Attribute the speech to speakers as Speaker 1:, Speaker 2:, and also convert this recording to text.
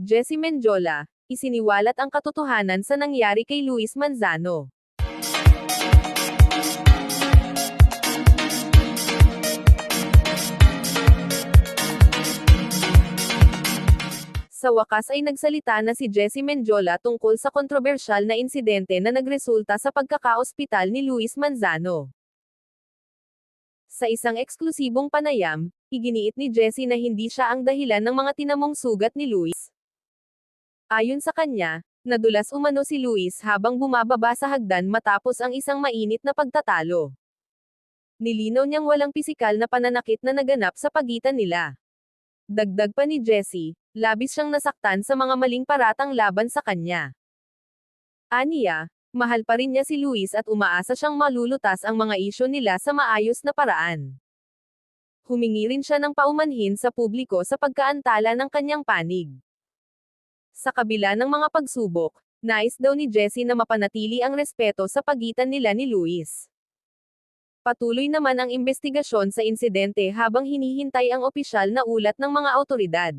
Speaker 1: Jesse Mendiola, isiniwalat ang katotohanan sa nangyari kay Luis Manzano. Sa wakas ay nagsalita na si Jesse Mendiola tungkol sa kontrobersyal na insidente na nagresulta sa pagkakaospital ni Luis Manzano. Sa isang eksklusibong panayam, iginiit ni Jesse na hindi siya ang dahilan ng mga tinamong sugat ni Luis. Ayon sa kanya, nadulas umano si Luis habang bumababa sa hagdan matapos ang isang mainit na pagtatalo. Nilinaw niyang walang pisikal na pananakit na naganap sa pagitan nila. Dagdag pa ni Jesse, labis siyang nasaktan sa mga maling paratang laban sa kanya. Aniya, mahal pa rin niya si Luis at umaasa siyang malulutas ang mga isyo nila sa maayos na paraan. Humingi rin siya ng paumanhin sa publiko sa pagkaantala ng kanyang panig. Sa kabila ng mga pagsubok, nais daw ni Jessie na mapanatili ang respeto sa pagitan nila ni Luis. Patuloy naman ang investigasyon sa insidente habang hinihintay ang opisyal na ulat ng mga autoridad.